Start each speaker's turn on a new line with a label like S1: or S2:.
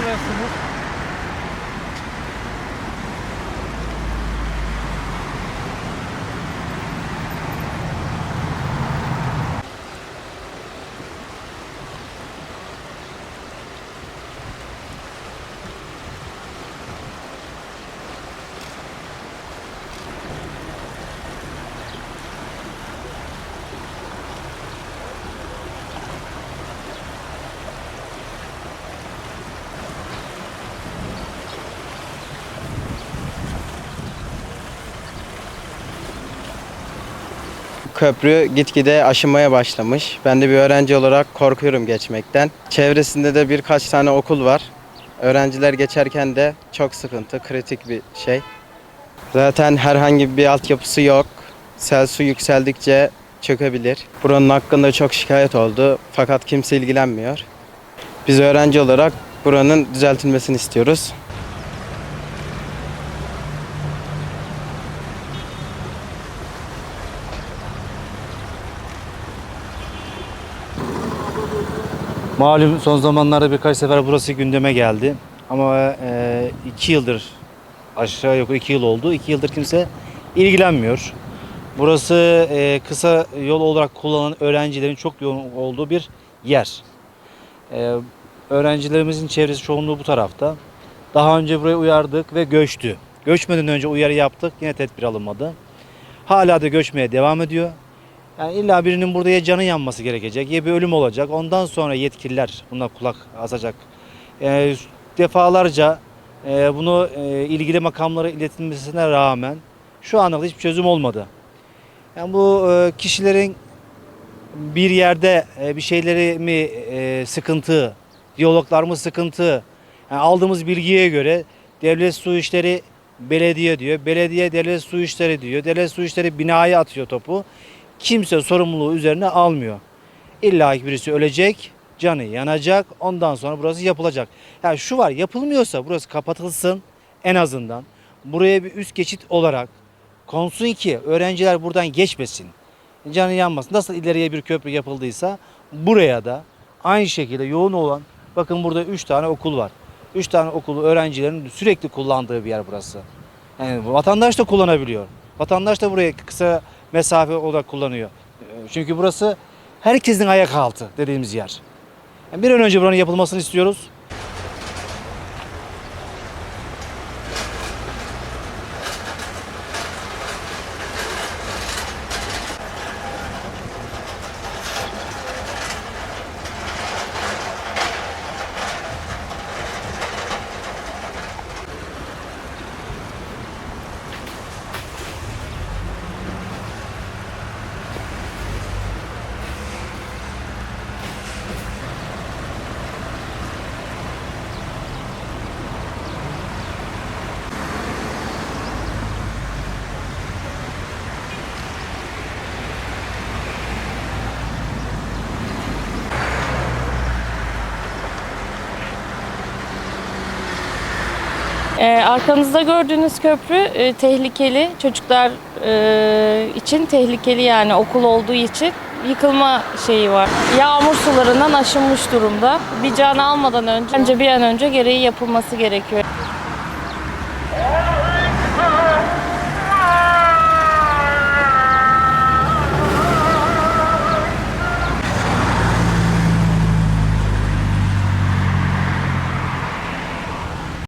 S1: buradasınız. Köprü gitgide aşınmaya başlamış. Ben de bir öğrenci olarak korkuyorum geçmekten. Çevresinde de birkaç tane okul var. Öğrenciler geçerken de çok sıkıntı, kritik bir şey. Zaten herhangi bir altyapısı yok. Sel su yükseldikçe çökebilir. Buranın hakkında çok şikayet oldu fakat kimse ilgilenmiyor. Biz öğrenci olarak buranın düzeltilmesini istiyoruz.
S2: Malum son zamanlarda birkaç sefer burası gündeme geldi. Ama e, iki yıldır aşağı yukarı iki yıl oldu. İki yıldır kimse ilgilenmiyor. Burası e, kısa yol olarak kullanılan öğrencilerin çok yoğun olduğu bir yer. E, öğrencilerimizin çevresi çoğunluğu bu tarafta. Daha önce buraya uyardık ve göçtü. Göçmeden önce uyarı yaptık. Yine tedbir alınmadı. Hala da göçmeye devam ediyor. Yani illa birinin burada ya canı yanması gerekecek ya bir ölüm olacak. Ondan sonra yetkililer buna kulak asacak. Ee, defalarca e, bunu e, ilgili makamlara iletilmesine rağmen şu ana kadar hiçbir çözüm olmadı. Yani bu e, kişilerin bir yerde e, bir şeyleri mi e, sıkıntı, diyaloglar mı sıkıntı? Yani aldığımız bilgiye göre devlet su işleri belediye diyor. Belediye devlet su işleri diyor. Devlet su işleri binaya atıyor topu. Kimse sorumluluğu üzerine almıyor. İlla ki birisi ölecek, canı yanacak. Ondan sonra burası yapılacak. Yani şu var yapılmıyorsa burası kapatılsın en azından. Buraya bir üst geçit olarak konsun ki öğrenciler buradan geçmesin. Canı yanmasın. Nasıl ileriye bir köprü yapıldıysa buraya da aynı şekilde yoğun olan bakın burada 3 tane okul var. 3 tane okulu öğrencilerin sürekli kullandığı bir yer burası. Yani vatandaş da kullanabiliyor. Vatandaş da burayı kısa mesafe olarak kullanıyor. Ee, Çünkü burası herkesin ayak altı dediğimiz yer. Bir an önce buranın yapılmasını istiyoruz.
S3: Ee, arkanızda gördüğünüz köprü e, tehlikeli. Çocuklar e, için tehlikeli yani okul olduğu için yıkılma şeyi var. Yağmur sularından aşınmış durumda. Bir can almadan önce bence bir an önce gereği yapılması gerekiyor.